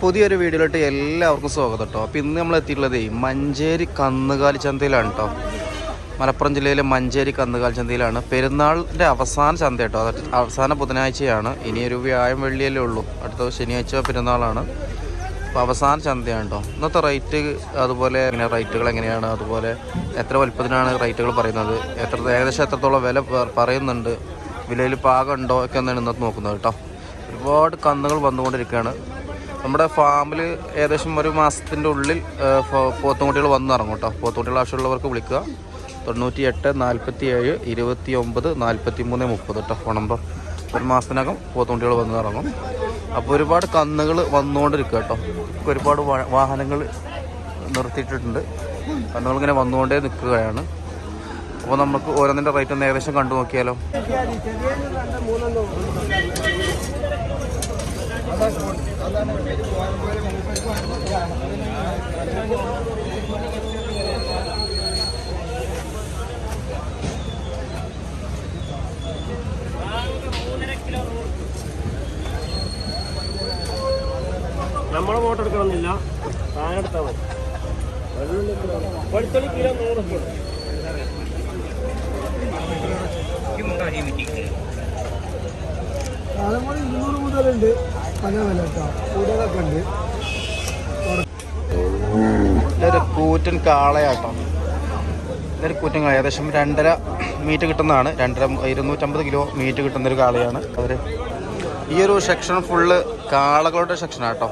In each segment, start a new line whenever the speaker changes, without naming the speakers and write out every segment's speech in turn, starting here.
പുതിയൊരു വീഡിയോയിലോട്ട് എല്ലാവർക്കും സ്വാഗതം കേട്ടോ. അപ്പോൾ ഇന്ന് നമ്മൾ എത്തിയിട്ടുള്ളത് മഞ്ചേരി കന്നുകാലി ചന്തയിലാണ് കേട്ടോ. മലപ്പുറം ജില്ലയിലെ മഞ്ചേരി കന്നുകാലി ചന്തയിലാണ്. പെരുന്നാളിന്റെ അവസാന ചന്ത കേട്ടോ. അത് അവസാന ബുധനാഴ്ചയാണ്. ഇനിയൊരു വ്യാഴം വെള്ളിയല്ലേ ഉള്ളൂ. അടുത്ത ശനിയാഴ്ച പെരുന്നാളാണ്. അപ്പോൾ അവസാന ചന്തയാണ് കേട്ടോ. ഇന്നത്തെ റേറ്റ് അതുപോലെ എങ്ങനെ റേറ്റുകൾ എങ്ങനെയാണ്? അതുപോലെ എത്ര വലുപ്പത്തിനാണ് റേറ്റുകൾ പറയുന്നത്? എത്ര ഏകദേശം എത്രത്തോളം വില പറയുന്നുണ്ട്? വിലയിൽ പാകമുണ്ടോ ഒക്കെ ഒന്നാണ് ഇന്നത്തെ നോക്കുന്നത് കേട്ടോ. ഒരുപാട് കന്നുകൾ വന്നുകൊണ്ടിരിക്കുകയാണ്. നമ്മുടെ ഫാമിൽ ഏകദേശം ഒരു മാസത്തിന്റെ ഉള്ളിൽ പോത്തുംകുട്ടികൾ വന്ന് ഇറങ്ങും കേട്ടോ. പോത്തുകുട്ടികൾ ആവശ്യമുള്ളവർക്ക് വിളിക്കുക. തൊണ്ണൂറ്റി എട്ട് നാൽപ്പത്തി ഏഴ് ഇരുപത്തി ഒമ്പത് നാൽപ്പത്തി മൂന്ന് മുപ്പത് കേട്ടോ ഫോൺ നമ്പർ. ഒരു മാസത്തിനകം പോത്തുകുട്ടികൾ വന്ന് ഇറങ്ങും. അപ്പോൾ ഒരുപാട് കന്നുകൾ വന്നുകൊണ്ടിരിക്കുക കേട്ടോ. ഒരുപാട് വാഹനങ്ങൾ നിർത്തിയിട്ടിട്ടുണ്ട്. കന്നുകളിങ്ങനെ വന്നുകൊണ്ടേ നിൽക്കുകയാണ്. അപ്പോൾ നമുക്ക് ഓരോന്നിന്റെ റേറ്റ് ഒന്ന് ഏകദേശം കണ്ടു നോക്കിയാലോ.
നമ്മളെ വോട്ട് എടുക്കണമെന്നില്ല. താനെടുത്താൽ മതി. വെളുത്തുള്ളി കിലോ നൂറ് രൂപ
കാലമണി ഇരുന്നൂറ് മുതലുണ്ട്
കൂറ്റൻ കാളയാട്ടോ. ഇതൊരു കൂറ്റൻ കാള. ഏകദേശം രണ്ടര മീറ്റ് കിട്ടുന്നതാണ്. രണ്ടര ഇരുന്നൂറ്റമ്പത് കിലോ മീറ്റ് കിട്ടുന്ന ഒരു കാളയാണ്. അവർ ഈ ഒരു സെക്ഷൻ ഫുള്ള് കാളകളുടെ സെക്ഷനാണ് കേട്ടോ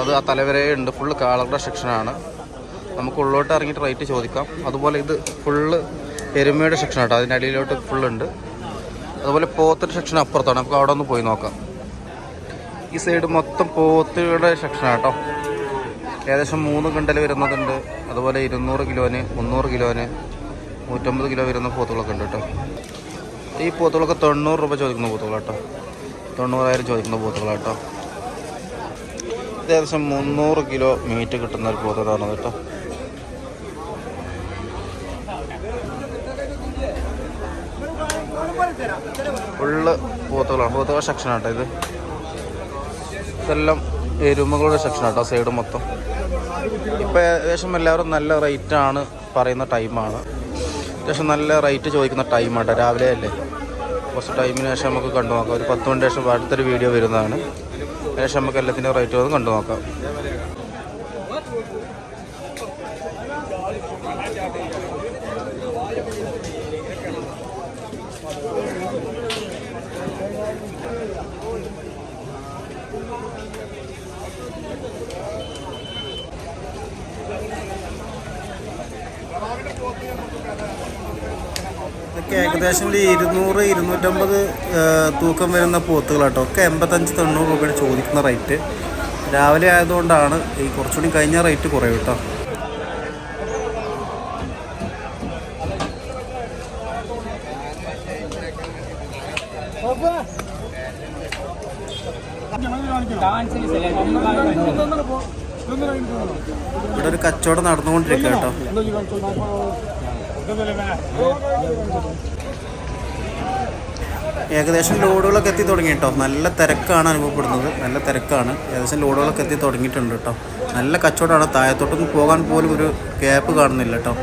അത് ആ തലവരെ ഉണ്ട്. ഫുള്ള് കാളകളുടെ സെക്ഷനാണ് നമുക്ക് ഉള്ളോട്ട് ഇറങ്ങിയിട്ട് റേറ്റ് ചോദിക്കാം. അതുപോലെ ഇത് ഫുള്ള് എരുമയുടെ സെക്ഷൻ കേട്ടോ അതിന്റെ അടിയിലോട്ട് ഫുള്ളുണ്ട് അതുപോലെ പോത്തിന്റെ സെക്ഷൻ അപ്പുറത്താണ്. നമുക്ക് അവിടെ ഒന്ന് പോയി നോക്കാം. ഈ സൈഡ് മൊത്തം പോത്തുകളുടെ സെക്ഷനാണ് കേട്ടോ ഏകദേശം മൂന്ന് കിണ്ടൽ വരുന്നതുണ്ട്. അതുപോലെ ഇരുന്നൂറ് കിലോന് മുന്നൂറ് കിലോന് നൂറ്റമ്പത് കിലോ വരുന്ന പോത്തുകളൊക്കെ ഉണ്ട് കേട്ടോ. ഈ പോത്തുകളൊക്കെ തൊണ്ണൂറ് രൂപ ചോദിക്കുന്ന പോത്തുകളാട്ടോ തൊണ്ണൂറായിരം ചോദിക്കുന്ന പോത്തുകളാട്ടോ ഏകദേശം മുന്നൂറ് കിലോ മീറ്റ് കിട്ടുന്ന ഒരു പോത്തതാണ് കേട്ടോ. ഫുള്ള് പോത്തുകളാണ്. പോത്തുകൾ സെക്ഷനാണ് കേട്ടോ ഇത്. ഇതെല്ലാം എരുമകളുടെ സെക്ഷൻ കേട്ടോ സൈഡ് മൊത്തം. ഇപ്പോൾ ഏകദേശം എല്ലാവരും നല്ല റേറ്റാണ് പറയുന്ന ടൈമാണ് അത്യാവശ്യം നല്ല റേറ്റ് ചോദിക്കുന്ന ടൈമാണ് രാവിലെ അല്ലേ? കുറച്ച് ടൈമിന് ശേഷം നമുക്ക് കണ്ടു നോക്കാം ഒരു പത്ത് മണിക്ക് ശേഷം അടുത്തൊരു വീഡിയോ വരുന്നതാണ്. ശേഷം നമുക്ക് എല്ലാത്തിന്റെ റേറ്റ് ഒന്ന് കണ്ടു നോക്കാം ഇതൊക്കെ ഏകദേശം ഒരു ഇരുന്നൂറ് ഇരുന്നൂറ്റമ്പത് തൂക്കം വരുന്ന പോത്തുകളാട്ടോ. ഒക്കെ എൺപത്തഞ്ച് തൊണ്ണൂറ് രൂപയാണ് ചോദിക്കുന്ന റേറ്റ്. രാവിലെ ആയതുകൊണ്ടാണ് ഈ കുറച്ചുകൂടി കഴിഞ്ഞ റേറ്റ് കുറയും കേട്ടോ. ഇവിടെ ഒരു കച്ചവടം നടന്നുകൊണ്ടിരിക്കുക കേട്ടോ. ഏകദേശം ലോഡുകളൊക്കെ എത്തി തുടങ്ങി കേട്ടോ. നല്ല തിരക്കാണ് അനുഭവപ്പെടുന്നത്. നല്ല തിരക്കാണ്. ഏകദേശം ലോഡുകളൊക്കെ എത്തി തുടങ്ങിയിട്ടുണ്ട് കേട്ടോ. നല്ല കച്ചവടമാണ്. താഴത്തോട്ടൊന്നും പോകാൻ പോലും ഒരു ഗ്യാപ്പ് കാണുന്നില്ല കേട്ടോ.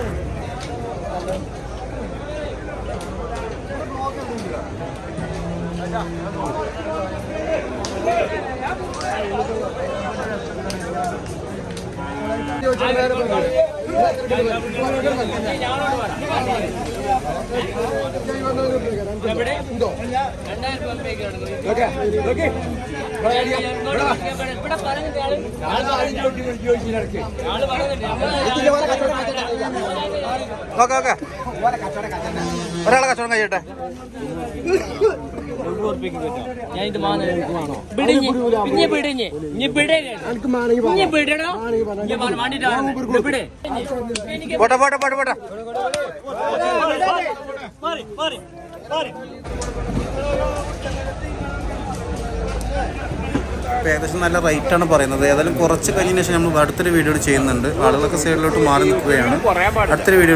Okay okay. ഒരാളെ കച്ചവടം കഴിയട്ടെ? പോട്ടെ? പോട്ടെ പോട്ടെ പോട്ടെ ഏകദേശം നല്ല റേറ്റാണ് പറയുന്നത്. ഏതായാലും കുറച്ച് കഴിഞ്ഞതിന് ശേഷം നമ്മൾ അടുത്തൊരു വീഡിയോ ചെയ്യുന്നുണ്ട്. ആളുകളൊക്കെ സൈഡിലോട്ട് മാറി നിൽക്കുകയാണ്. അടുത്തൊരു വീഡിയോ